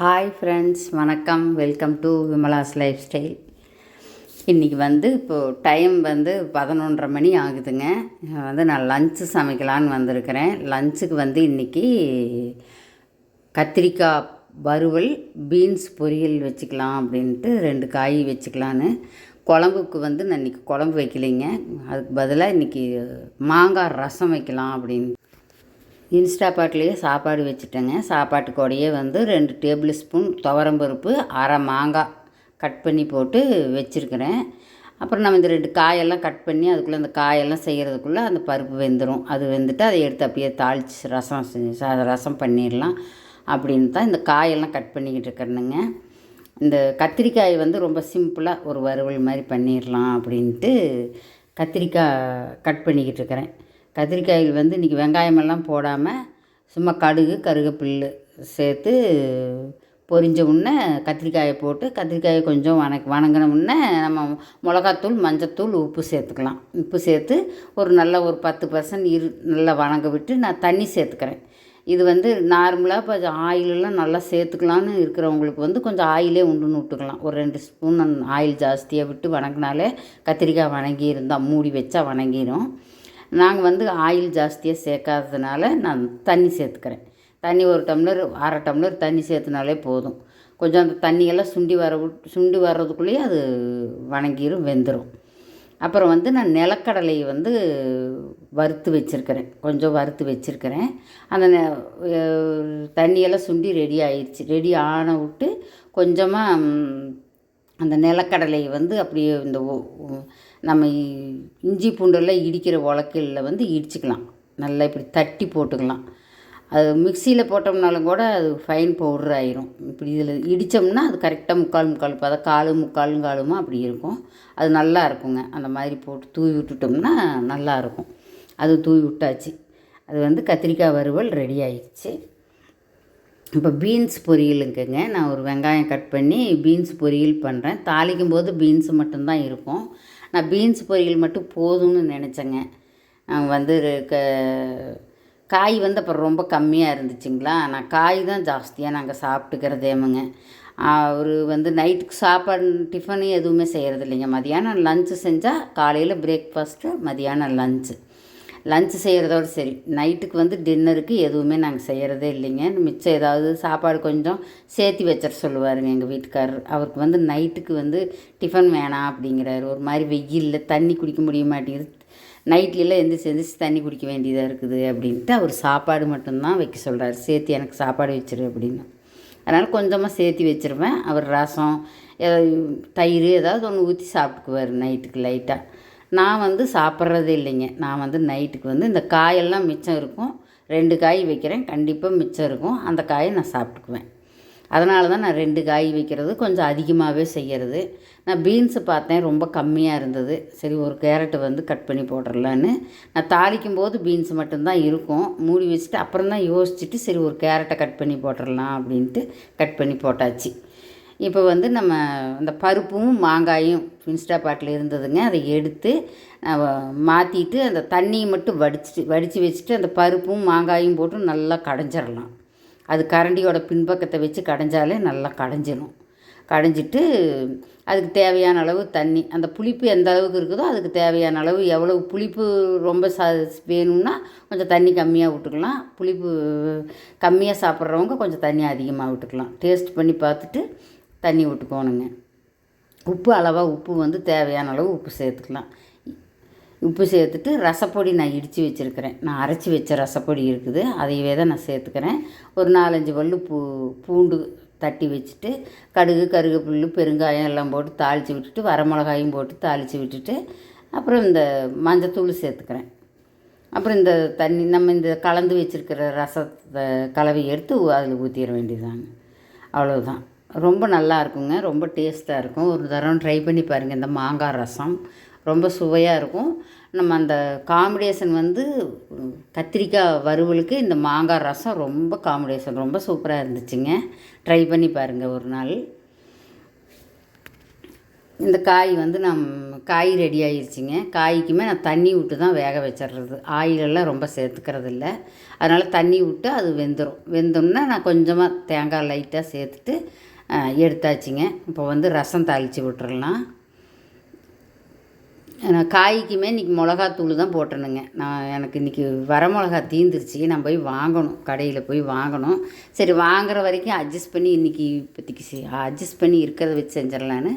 Hi friends வணக்கம். Welcome to Vimala's lifestyle இன்றைக்கி வந்து இப்போது டைம் வந்து பதினொன்றரை மணி ஆகுதுங்க. வந்து நான் லஞ்சு சமைக்கலான்னு வந்திருக்கிறேன். லஞ்சுக்கு வந்து இன்றைக்கி கத்திரிக்காய் வறுவல் பீன்ஸ் பொரியல் வச்சுக்கலாம் அப்படின்ட்டு ரெண்டு காய் வச்சுக்கலான்னு. குழம்புக்கு வந்து நான் இன்றைக்கி குழம்பு வைக்கலைங்க. அதுக்கு பதிலாக இன்றைக்கி மாங்காய் ரசம் வைக்கலாம் அப்படின்னு இன்ஸ்டா பாட்லேயே சாப்பாடு வச்சுட்டேங்க. சாப்பாட்டு கூடையே வந்து ரெண்டு டேபிள் ஸ்பூன் துவரம்பருப்பு அரை மாங்காய் கட் பண்ணி போட்டு வச்சுருக்கிறேன். அப்புறம் நம்ம இந்த ரெண்டு காயெல்லாம் கட் பண்ணி அதுக்குள்ளே அந்த காயெல்லாம் செய்கிறதுக்குள்ளே அந்த பருப்பு வெந்துடும் அது வெந்துட்டு அதை எடுத்து அப்படியே தாளித்து ரசம் செஞ்சு ரசம் பண்ணிடலாம் அப்படின்னு தான் இந்த காயெல்லாம் கட் பண்ணிக்கிட்டு இருக்கிறேனுங்க. இந்த கத்திரிக்காய் வந்து ரொம்ப சிம்பிளாக ஒரு வறுவல் மாதிரி பண்ணிடலாம் அப்படின்ட்டு கத்திரிக்காய் கட் பண்ணிக்கிட்டு இருக்கிறேன். கத்திரிக்காயில் வந்து இன்றைக்கி வெங்காயமெல்லாம் போடாமல் சும்மா கடுகு கருவேப்பில்லு சேர்த்து பொரிஞ்ச உடனே கத்திரிக்காயை போட்டு கத்திரிக்காயை கொஞ்சம் வணக் வணங்கின உடனே நம்ம மிளகாத்தூள் மஞ்சத்தூள் உப்பு சேர்த்துக்கலாம். உப்பு சேர்த்து ஒரு நல்ல ஒரு பத்து பர்சன்ட் இரு நல்லா வணங்க விட்டு நான் தண்ணி சேர்த்துக்கிறேன். இது வந்து நார்மலாக கொஞ்சம் ஆயிலெல்லாம் நல்லா சேர்த்துக்கலான்னு இருக்கிறவங்களுக்கு வந்து கொஞ்சம் ஆயிலே உண்டுன்னு விட்டுக்கலாம். ஒரு ரெண்டு ஸ்பூன் ஆயில் ஜாஸ்தியாக விட்டு வணங்கினாலே கத்திரிக்காய் வணங்கி இருந்தால் மூடி வச்சா வணங்கிடும் நாங்கள் வந்து ஆயில் ஜாஸ்தியாக சேர்க்காததுனால நான் தண்ணி சேர்த்துக்கிறேன். தண்ணி ஒரு டம்ளர் அரை டம்ளர் தண்ணி சேர்த்துனாலே போதும். கொஞ்சம் அந்த தண்ணியெல்லாம் சுண்டி வர சுண்டி வர்றதுக்குள்ளேயே அது வணங்கிரும் வெந்துடும் அப்புறம் வந்து நான் நிலக்கடலையை வந்து வறுத்து வச்சுருக்கிறேன். கொஞ்சம் வறுத்து வச்சுருக்கிறேன். அந்த நெ- தண்ணியெல்லாம் சுண்டி ரெடி ஆயிடுச்சு. ரெடி ஆன விட்டு கொஞ்சமாக அந்த நிலக்கடலையை வந்து அப்படியே இந்த நம்ம இஞ்சி பூண்டெல்லாம் இடிக்கிற உலக்கையில் வந்து இடிச்சுக்கலாம். நல்லா இப்படி தட்டி போட்டுக்கலாம். அது மிக்சியில் போட்டோம்னாலும் கூட அது ஃபைன் பவுடர் ஆயிரும். இப்படி இதில் இடித்தோம்னா அது கரெக்டாக முக்கால் முக்கால் பதம் காலு முக்காலும் காலுமா அப்படி இருக்கும். அது நல்லா இருக்குங்க. அந்த மாதிரி போட்டு தூவி விட்டுட்டோம்னா நல்லா இருக்கும். அது தூவி விட்டாச்சு. அது வந்து கத்திரிக்காய் வறுவல் ரெடி ஆயிடுச்சு. இப்போ பீன்ஸ் பொரியலுக்குங்க நான் ஒரு வெங்காயம் கட் பண்ணி பீன்ஸ் பொரியல் பண்ணுறேன் தாளிக்கும் போது பீன்ஸ் மட்டும்தான் இருக்கும். நான் பீன்ஸ் பொரியல் மட்டும் போதும்னு நினச்சேங்க. வந்து க காய் வந்து அப்புறம் ரொம்ப கம்மியாக இருந்துச்சுங்களா? நான் காய் தான் ஜாஸ்தியாக நாங்கள் சாப்பிட்டுக்கிறதேமுங்க. அவர் வந்து நைட்டுக்கு சாப்பாடு டிஃபனு எதுவுமே செய்கிறது இல்லைங்க மதியானம் லஞ்சு செஞ்சால் காலையில் பிரேக்ஃபாஸ்ட்டு மதியானம் லஞ்சு. லஞ்சு செய்கிறதோட சரி. நைட்டுக்கு வந்து டின்னருக்கு எதுவுமே நாங்கள் செய்கிறதே இல்லைங்க. மிச்சம் ஏதாவது சாப்பாடு கொஞ்சம் சேர்த்து வச்சிட சொல்லுவாருங்க எங்கள் வீட்டுக்காரர். அவருக்கு வந்து நைட்டுக்கு வந்து டிஃபன் வேணாம் அப்படிங்கிறாரு. ஒரு மாதிரி வெயிலில் தண்ணி குடிக்க முடிய மாட்டேங்குது. நைட்லலாம் எந்திரிச்சு எந்திரிச்சு தண்ணி குடிக்க வேண்டியதாக இருக்குது அப்படின்ட்டு அவர் சாப்பாடு மட்டும்தான் வைக்க சொல்கிறார் சேர்த்து எனக்கு சாப்பாடு வச்சிரு அப்படின்னு. அதனால் கொஞ்சமாக சேர்த்து வச்சிருவேன். அவர் ரசம் ஏதாவது தயிர் ஏதாவது ஒன்று ஊற்றி சாப்பிட்டுக்குவார் நைட்டுக்கு லைட்டாக நான் வந்து சாப்பிட்றதே இல்லைங்க. நான் வந்து நைட்டுக்கு வந்து இந்த காயெல்லாம் மிச்சம் இருக்கும். ரெண்டு காய் வைக்கிறேன். கண்டிப்பாக மிச்சம் இருக்கும். அந்த காயை நான் சாப்பிட்டுக்குவேன். அதனால தான் நான் ரெண்டு காய் வைக்கிறது கொஞ்சம் அதிகமாகவே செய்கிறது நான் பீன்ஸு பார்த்தேன். ரொம்ப கம்மியாக இருந்தது. சரி ஒரு கேரட்டு வந்து கட் பண்ணி போட்டுடலான்னு நான் தாளிக்கும் போது பீன்ஸ் மட்டும்தான் இருக்கும். மூடி வச்சுட்டு அப்புறம் தான் யோசிச்சுட்டு சரி ஒரு கேரட்டை கட் பண்ணி போட்டுடலாம் அப்படின்ட்டு கட் பண்ணி போட்டாச்சு. இப்போ வந்து நம்ம அந்த பருப்பும் மாங்காயும் இன்ஸ்டா பாட்டில் இருந்ததுங்க. அதை எடுத்து மாற்றிட்டு அந்த தண்ணியை மட்டும் வடிச்சிட்டு வடித்து வச்சுட்டு அந்த பருப்பும் மாங்காயும் போட்டு நல்லா கடைஞ்சிடலாம் அது கரண்டியோட பின்பக்கத்தை வச்சு கடைஞ்சாலே நல்லா கடைஞ்சிடும் கடைஞ்சிட்டு அதுக்கு தேவையான அளவு தண்ணி அந்த புளிப்பு எந்த அளவுக்கு இருக்குதோ அதுக்கு தேவையான அளவு எவ்வளவு புளிப்பு ரொம்ப ச வேணும்னா கொஞ்சம் தண்ணி கம்மியாக விட்டுக்கலாம். புளிப்பு கம்மியாக சாப்பிட்றவங்க கொஞ்சம் தண்ணி அதிகமாக விட்டுக்கலாம். டேஸ்ட் பண்ணி பார்த்துட்டு தண்ணி விட்டுக்கோணுங்க. உப்பு அளவாக உப்பு வந்து தேவையான அளவு உப்பு சேர்த்துக்கலாம். உப்பு சேர்த்துட்டு ரசப்பொடி நான் இடித்து வச்சுருக்கிறேன். நான் அரைச்சி வச்ச ரசப்பொடி இருக்குது. அதையவே தான் நான் சேர்த்துக்கிறேன். ஒரு நாலஞ்சு பல்லு பூ பூண்டு தட்டி வச்சுட்டு கடுகு கருவேப்பில்லு பெருங்காயம் எல்லாம் போட்டு தாளித்து விட்டுட்டு வரமிளகாயும் போட்டு தாளித்து விட்டுட்டு அப்புறம் இந்த மஞ்சத்தூள் சேர்த்துக்கிறேன். அப்புறம் இந்த தண்ணி நம்ம இந்த கலந்து வச்சுருக்கிற ரசத்தை கலவை எடுத்து அதில் ஊற்றிட வேண்டியதாங்க அவ்வளோதான் ரொம்ப நல்லா இருக்குங்க ரொம்ப டேஸ்ட்டாக இருக்கும். ஒரு தரம் ட்ரை பண்ணி பாருங்கள் இந்த மாங்காய் ரசம். ரொம்ப சுவையாக இருக்கும். நம்ம அந்த காம்பினேஷன் வந்து கத்திரிக்காய் வறுவலுக்கு இந்த மாங்காய் ரசம் ரொம்ப காம்பினேஷன் ரொம்ப சூப்பராக இருந்துச்சுங்க. ட்ரை பண்ணி பாருங்கள் ஒரு நாள். இந்த காய் வந்து நம் காய் ரெடி ஆயிடுச்சுங்க காய்க்குமே நான் தண்ணி விட்டு தான் வேக வச்சிடுறது. ஆயிலெல்லாம் ரொம்ப சேர்த்துக்கிறது இல்லை அதனால் தண்ணி விட்டு அது வெந்துடும் வெந்தோம்னா நான் கொஞ்சமாக தேங்காய் லைட்டாக சேர்த்துட்டு எடுத்தாச்சுங்க. இப்போ வந்து ரசம் தாளித்து விட்டுறலாம். நான் காய்க்குமே இன்றைக்கி மிளகாத்தூள் தான் போட்டணுங்க. நான் எனக்கு இன்றைக்கி வர மிளகா தீந்துருச்சு. நான் போய் வாங்கணும். கடையில் போய் வாங்கணும். சரி வாங்குற வரைக்கும் அட்ஜஸ்ட் பண்ணி இன்றைக்கி இப்போதைக்கு அட்ஜஸ்ட் பண்ணி இருக்கிறத வச்சு செஞ்சிடலான்னு.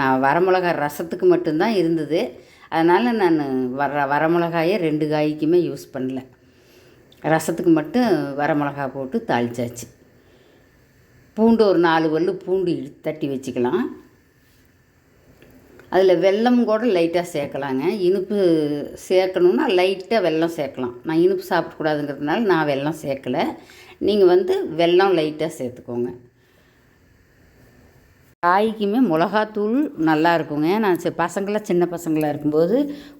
நான் வரமிளகா ரசத்துக்கு மட்டும்தான் இருந்தது. அதனால் நான் வர வர மிளகாயே ரெண்டு காய்க்குமே யூஸ் பண்ணல. ரசத்துக்கு மட்டும் வரமிளகா போட்டு தாளிச்சாச்சு. பூண்டு ஒரு நாலு வல்லு பூண்டு இடி- தட்டி வச்சுக்கலாம். அதில் வெல்லம் கூட லைட்டாக சேர்க்கலாங்க. இனிப்பு சேர்க்கணுன்னா லைட்டாக வெல்லம் சேர்க்கலாம். நான் இனிப்பு சாப்பிடக்கூடாதுங்கிறதுனால நான் வெல்லம் சேர்க்கலை. நீங்கள் வந்து வெல்லம் லைட்டாக சேர்த்துக்கோங்க. காய்க்குமே மிளகாத்தூள் நல்லா இருக்குங்க. நான் சி பசங்களாம் சின்ன பசங்களாக இருக்கும்போது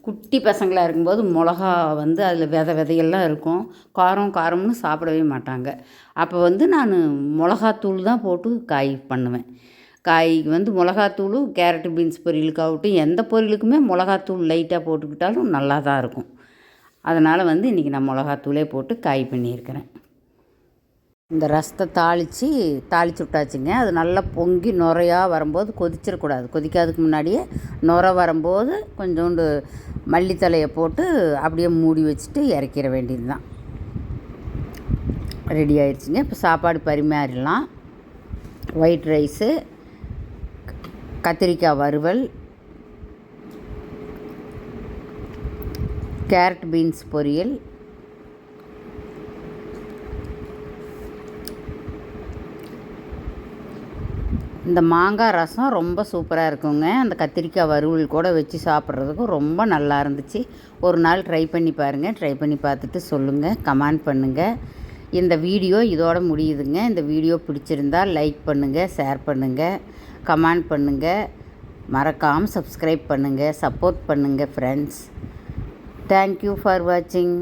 குட்டி பசங்களாக இருக்கும்போது மிளகா வந்து அதில் விதை விதையெல்லாம் இருக்கும். காரம் காரம்னு சாப்பிடவே மாட்டாங்க. அப்போ வந்து நான் மிளகாத்தூள் தான் போட்டு காய் பண்ணுவேன். காய்க்கு வந்து மிளகாத்தூள் கேரட்டு பீன்ஸ் பொரியலுக்காகட்டும் எந்த பொரியலுக்குமே மிளகாத்தூள் லைட்டாக போட்டுக்கிட்டாலும் நல்லா தான் இருக்கும். அதனால் வந்து இன்றைக்கி நான் மிளகாத்தூளே போட்டு காய் பண்ணியிருக்கிறேன். இந்த ரசத்தை தாளித்து தாளித்து விட்டாச்சுங்க. அது நல்லா பொங்கி நுரையாக வரும்போது கொதிச்சிடக்கூடாது. கொதிக்காததுக்கு முன்னாடியே நுர வரும்போது கொஞ்சோண்டு மல்லித்தலையை போட்டு அப்படியே மூடி வச்சுட்டு இறக்கிற வேண்டியது தான் ரெடி ஆயிடுச்சுங்க. இப்போ சாப்பாடு பரிமாறிடலாம். ஒயிட் ரைஸு கத்திரிக்காய் வறுவல் கேரட் பீன்ஸ் பொரியல் இந்த மாங்காய் ரசம் ரொம்ப சூப்பராக இருக்குங்க. அந்த கத்திரிக்காய் வறுவல் கூட வச்சு சாப்பிட்றதுக்கும் ரொம்ப நல்லா இருந்துச்சு. ஒரு நாள் ட்ரை பண்ணி பாருங்கள் ட்ரை பண்ணி பார்த்துட்டு சொல்லுங்கள் கமெண்ட் பண்ணுங்கள் இந்த வீடியோ இதோட முடியுதுங்க. இந்த வீடியோ பிடிச்சிருந்தா லைக் பண்ணுங்கள் ஷேர் பண்ணுங்கள் கமெண்ட் பண்ணுங்கள் மறக்காமல் சப்ஸ்கிரைப் பண்ணுங்கள் சப்போர்ட் பண்ணுங்கள் ஃப்ரெண்ட்ஸ் தேங்க்யூ ஃபார் வாட்சிங்